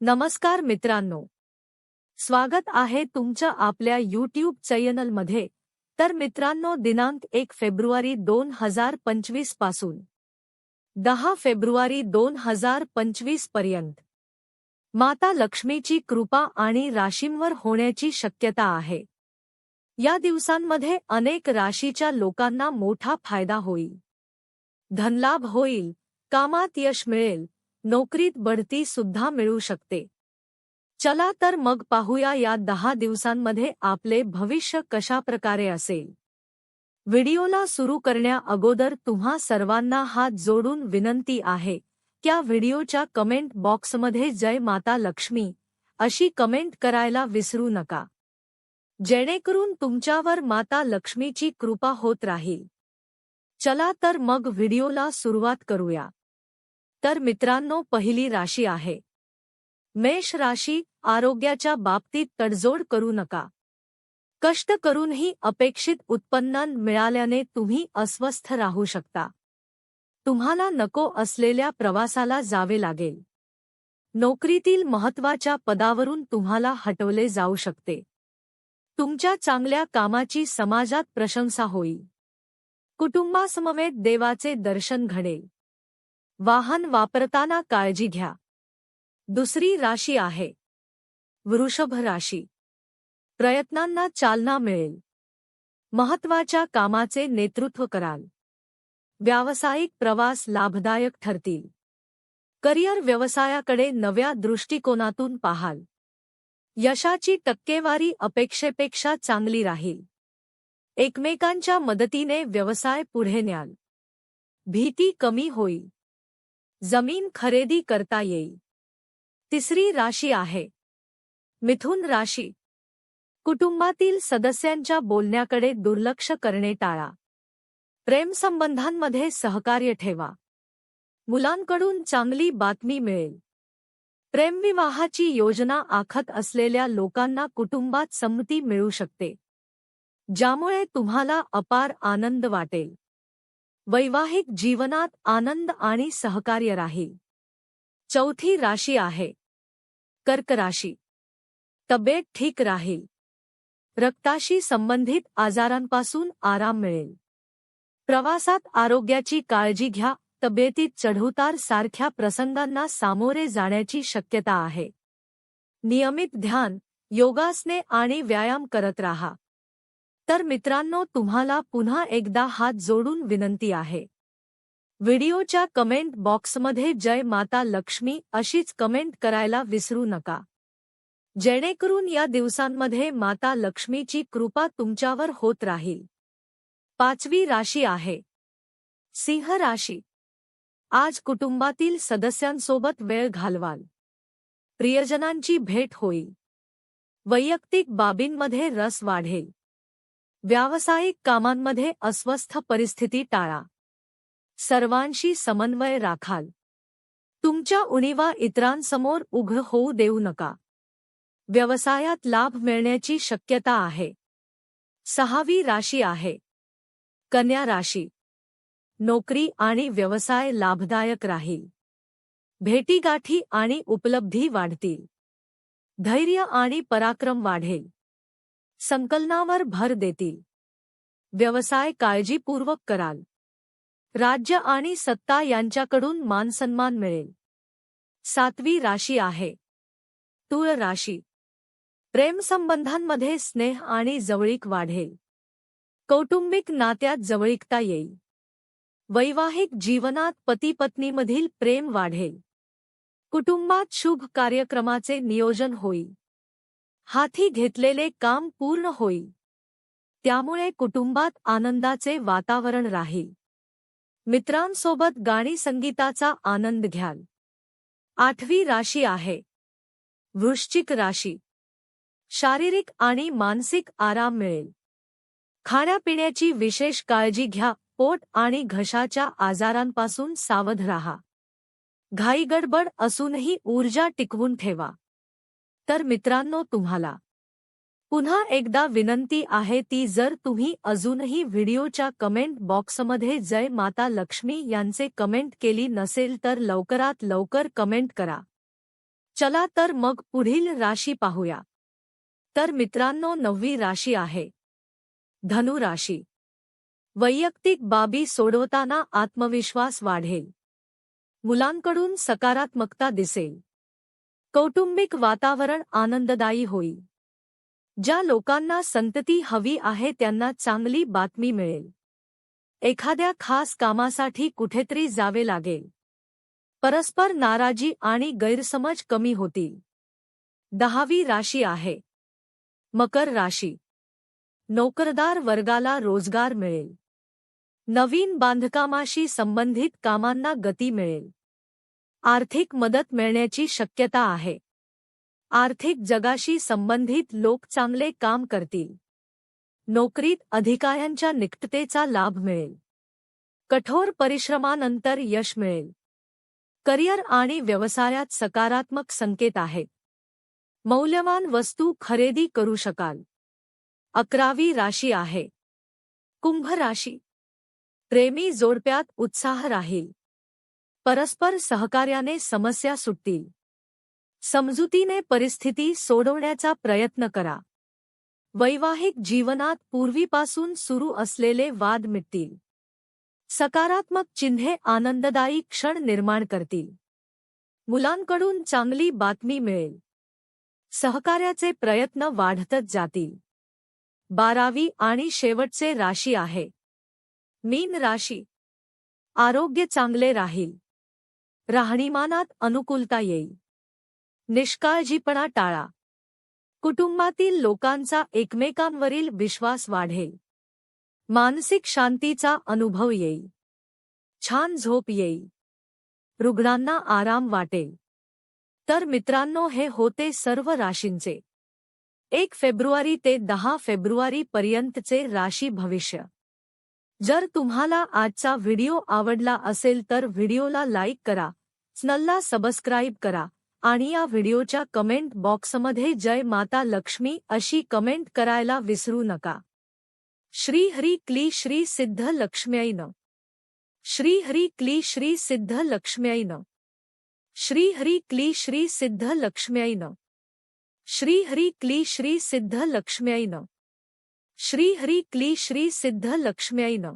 नमस्कार मित्रांनो. स्वागत आहे तुमच्या आपल्या यूट्यूब चॅनलमध्ये तर मित्रांनो दिनांक एक फेब्रुवारी दोन हजार पंचवीसपासून. दहा फेब्रुवारी दोन हजार पंचवीसपर्यंत. माता लक्ष्मीची कृपा आणि राशींवर होण्याची शक्यता आहे. या दिवसांमध्ये अनेक राशीच्या लोकांना मोठा फायदा होईल. धनलाभ होईल कामात यश मिळेल नोकरीत बढती सुद्धा मिळू शकते. चला तर मग पाहूया या दहा दिवसांमध्ये आपले भविष्य कशा प्रकारे असेल. व्हिडिओला सुरू करण्या अगोदर तुम्हा सर्वांना हात जोडून विनंती आहे त्या व्हिडिओच्या कमेंट बॉक्समध्ये जय माता लक्ष्मी अशी कमेंट करायला विसरू नका. जेणेकरून तुमच्यावर माता लक्ष्मीची कृपा होत राहील. चला तर मग व्हिडिओला सुरुवात करूया. तर मित्रांनो पहिली राशी आहे. मेष राशी आरोग्याच्या बाबतीत तडजोड करू नका. कष्ट करूनही अपेक्षित उत्पन्न मिळाल्याने तुम्ही अस्वस्थ राहू शकता. तुम्हाला नको असलेल्या प्रवासाला जावे लागेल. नोकरीतील महत्त्वाच्या पदावरून तुम्हाला हटवले जाऊ शकते. तुमच्या चांगल्या कामाची समाजात प्रशंसा होईल. कुटुंबासमवेत देवाचे दर्शन घडेल. वाहन वापरताना काळजी घ्या. दुसरी राशी आहे. वृषभ राशी. प्रयत्नांना चालना मिळेल. महत्त्वाच्या कामाचे नेतृत्व कराल. व्यावसायिक प्रवास लाभदायक ठरतील. करिअर व्यवसायाकडे नव्या दृष्टिकोनातून पाहाल. यशाची टक्केवारी अपेक्षेपेक्षा चांगली राहील. एकमेकांच्या मदतीने व्यवसाय पुढे न्याल. भीती कमी होईल. जमीन खरेदी करता येईल. तिसरी राशी आहे. मिथुन राशी. कुटुंबातील सदस्यांच्या बोलण्याकडे दुर्लक्ष करणे टाळा. प्रेमसंबंधांमध्ये सहकार्य ठेवा. मुलांकडून चांगली बातमी मिळेल. प्रेमविवाहाची योजना आखत असलेल्या लोकांना कुटुंबात संमती मिळू शकते. ज्यामुळे तुम्हाला अपार आनंद वाटेल. वैवाहिक जीवनात आनंद आणि सहकार्य राहील चौथी राशी आहे. कर्क राशी. तब्येत ठीक राहील रक्ताशी संबंधित आजारांपासून आराम मिळेल. प्रवासात आरोग्याची काळजी घ्या, तब्येतीत चढउतार सारख्या प्रसंगांना सामोरे जाण्याची शक्यता आहे. नियमित ध्यान, योगासने आणि व्यायाम करत राहा. तर मित्रांनो तुम्हाला पुन्हा एकदा हात जोडून विनंती आहे. व्हिडिओच्या कमेंट बॉक्समध्ये जय माता लक्ष्मी अशीच कमेंट करायला विसरू नका. जेणेकरून या दिवसांमध्ये माता लक्ष्मीची कृपा तुमच्यावर होत राहील. पाचवी राशी आहे. सिंह राशी. आज कुटुंबातील सदस्यांसोबत वेळ घालवाल. प्रियजनांची भेट होईल. वैयक्तिक बाबींमध्ये रस वाढेल. व्यावसायिक कामांमध्ये अस्वस्थ परिस्थिती टाळा. सर्वांशी समन्वय राखाल. तुमच्या उणीवा इतरांसमोर उघड होऊ देऊ नका. व्यवसायात लाभ मिळण्याची शक्यता आहे. सहावी राशी आहे. कन्या राशी. नोकरी आणि व्यवसाय लाभदायक राहील. भेटीगाठी आणि उपलब्धी वाढतील. धैर्य आणि पराक्रम वाढेल. संकलनावर भर देतील. व्यवसाय काळजीपूर्वक कराल. राज्य आणि सत्ता यांच्याकडून मानसन्मान मिळेल. सातवी राशी आहे. तुळ राशी. प्रेमसंबंधांमध्ये स्नेह आणि जवळीक वाढेल. कौटुंबिक नात्यात जवळीकता येईल. वैवाहिक जीवनात पती पत्नीमधील प्रेम वाढेल. कुटुंबात शुभ कार्यक्रमाचे नियोजन होईल. हाती घेतलेले काम पूर्ण होईल. त्यामुळे कुटुंबात आनंदाचे वातावरण राहील. मित्रांसोबत गाणी संगीताचा आनंद घ्याल. आठवी राशी आहे. वृश्चिक राशी. शारीरिक आणि मानसिक आराम मिळेल. खाण्यापिण्याची विशेष काळजी घ्या पोट आणि घशाच्या आजारांपासून सावध राहा. घाईगडबड असूनही ऊर्जा टिकवून ठेवा. तर मित्रांनो तुम्हाला पुन्हा एकदा विनंती आहे ती जर तुम्ही अजूनही व्हिडिओच्या कमेंट बॉक्समध्ये जय माता लक्ष्मी यांचे कमेंट केली नसेल तर लवकरात लवकर कमेंट करा. चला तर मग पुढील राशी पाहूया. तर मित्रांनो नववी राशी आहे. धनु राशी. वैयक्तिक बाबी सोडवताना आत्मविश्वास वाढेल. मुलांकडून सकारात्मकता दिसेल. कौटुंबिक वातावरण आनंददायी होईल ज्या लोकांना संतती हवी आहे त्यांना चांगली बातमी मिळेल. एखाद्या खास कामासाठी कुठेतरी जावे लागेल. परस्पर नाराजी आणि गैरसमज कमी होतील. दहावी राशी आहे. मकर राशी. नोकरदार वर्गाला रोजगार मिळेल. नवीन बांधकामाशी संबंधित कामांना गती मिळेल. आर्थिक मदत मिळण्याची शक्यता आहे. आर्थिक जगाशी संबंधित लोक चांगले काम करतील. नोकरीत अधिकाऱ्यांच्या निकटतेचा लाभ मिळेल. कठोर परिश्रमानंतर यश मिळेल. करिअर आणि व्यवसायात सकारात्मक संकेत आहेत. मौल्यवान वस्तू खरेदी करू शकाल. अकरावी राशी आहे. कुंभ राशी. प्रेमी जोडप्यात उत्साह राहील. परस्पर सहकार्याने समस्या सुटतील. समजुतीने परिस्थिती सोडवण्याचा प्रयत्न करा. वैवाहिक जीवनात पूर्वीपासून सुरू असलेले वाद मिटतील. सकारात्मक चिन्हे आनंददायी क्षण निर्माण करतील. मुलांकडून चांगली बातमी मिळेल. सहकार्याचे प्रयत्न वाढतच जातील. बारावी आणि शेवटचे राशी आहे. मीन राशी. आरोग्य चांगले राहील. राहणीमानात अनुकूलता येईल. निष्काळजीपणा टाळा. कुटुंबातील लोकांचा एकमेकांवरील विश्वास वाढेल. मानसिक शांतीचा अनुभव येईल. छान झोप येईल. रुग्णांना आराम वाटेल. तर मित्रांनो हे होते सर्व राशींचे. एक फेब्रुवारी ते दहा फेब्रुवारी पर्यंतचे राशी भविष्य. जर तुम्हाला आजचा व्हिडिओ आवडला असेल तर व्हिडिओला लाईक करा. चॅनलला सबस्क्राईब करा आणि या व्हिडिओच्या कमेंट बॉक्समध्ये जय माता लक्ष्मी अशी कमेंट करायला विसरू नका. श्री हरी क्ली श्री सिद्ध लक्ष्म्यैन श्री हरी क्ली श्री सिद्ध लक्ष्म्यैन श्री हरी क्ली श्री सिद्ध लक्ष्म्यैन श्री हरी क्ली श्री सिद्ध लक्ष्म्यैन श्री हरी क्ली श्री सिद्ध लक्ष्म्यैन